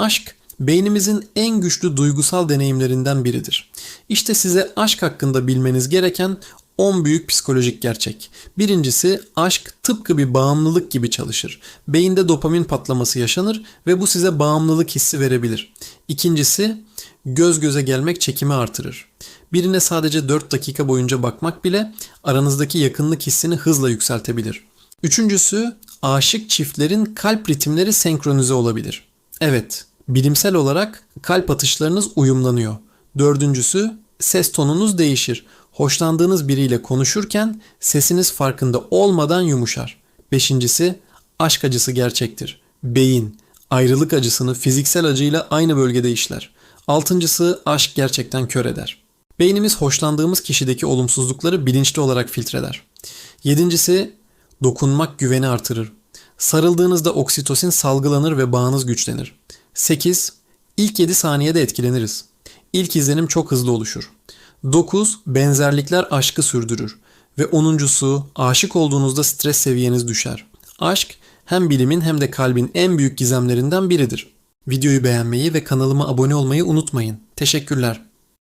Aşk beynimizin en güçlü duygusal deneyimlerinden biridir. İşte size aşk hakkında bilmeniz gereken 10 büyük psikolojik gerçek. Birincisi aşk tıpkı bir bağımlılık gibi çalışır. Beyinde dopamin patlaması yaşanır ve bu size bağımlılık hissi verebilir. İkincisi göz göze gelmek çekimi artırır. Birine sadece 4 dakika boyunca bakmak bile aranızdaki yakınlık hissini hızla yükseltebilir. Üçüncüsü aşık çiftlerin kalp ritimleri senkronize olabilir. Evet, bilimsel olarak kalp atışlarınız uyumlanıyor. Dördüncüsü ses tonunuz değişir. Hoşlandığınız biriyle konuşurken sesiniz farkında olmadan yumuşar. Beşincisi aşk acısı gerçektir. Beyin ayrılık acısını fiziksel acıyla aynı bölgede işler. Altıncısı aşk gerçekten kör eder. Beynimiz hoşlandığımız kişideki olumsuzlukları bilinçli olarak filtreler. Yedincisi dokunmak güveni artırır. Sarıldığınızda oksitosin salgılanır ve bağınız güçlenir. 8. İlk 7 saniyede etkileniriz. İlk izlenim çok hızlı oluşur. 9. Benzerlikler aşkı sürdürür. Ve 10.sü aşık olduğunuzda stres seviyeniz düşer. Aşk hem bilimin hem de kalbin en büyük gizemlerinden biridir. Videoyu beğenmeyi ve kanalıma abone olmayı unutmayın. Teşekkürler.